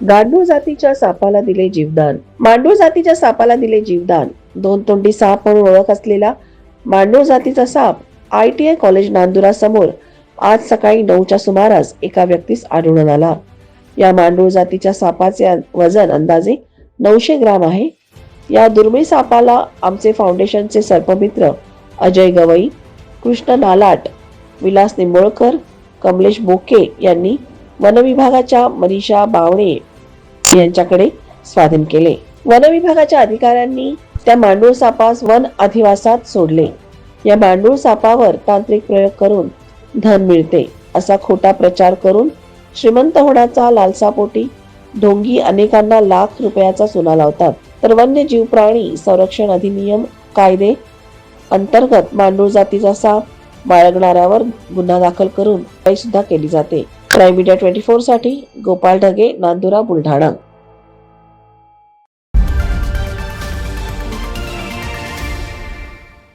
गांडूळ जातीच्या सापाला दिले जीवदान. मांडूळ जातीच्या सापाला दिले जीवदान. दोन तोंडी साप म्हणून ओळख असलेला मांडूळ जातीचा साप आय टी आय कॉलेज नांदुरासमोर आज सकाळी नऊच्या सुमारास एका व्यक्तीस आढळून आला. या मांडूळ जातीच्या सापाचे वजन अंदाजे नऊशे ग्राम आहे. या दुर्मिळ सापाला आमचे फाउंडेशनचे सर्पमित्र अजय गवई कृष्ण नालाट विलास निंबोळकर कमलेश बोके यांनी वनविभागाच्या मनीषा बावणे यांच्याकडे स्वाधीन केले. वनविभागाच्या अधिकाऱ्यांनी त्या मांडूळ सापास वन अधिवासात सोडले. या मांडूळ सापावर तांत्रिक प्रयोग करून धन मिळते असा खोटा प्रचार करून श्रीमंत होण्याचा लालसापोटी ढोंगी अनेकांना लाख रुपयाचा सुना लावतात. तर वन्यजीव प्राणी संरक्षण अधिनियम कायदे अंतर्गत मांडूळ जातीचा साप बाळगणाऱ्यावर गुन्हा दाखल करून सुद्धा केली जाते. प्राईम मीडिया ट्वेंटी फोरसाठी गोपाळ ढगे नांदुरा बुलढाणा.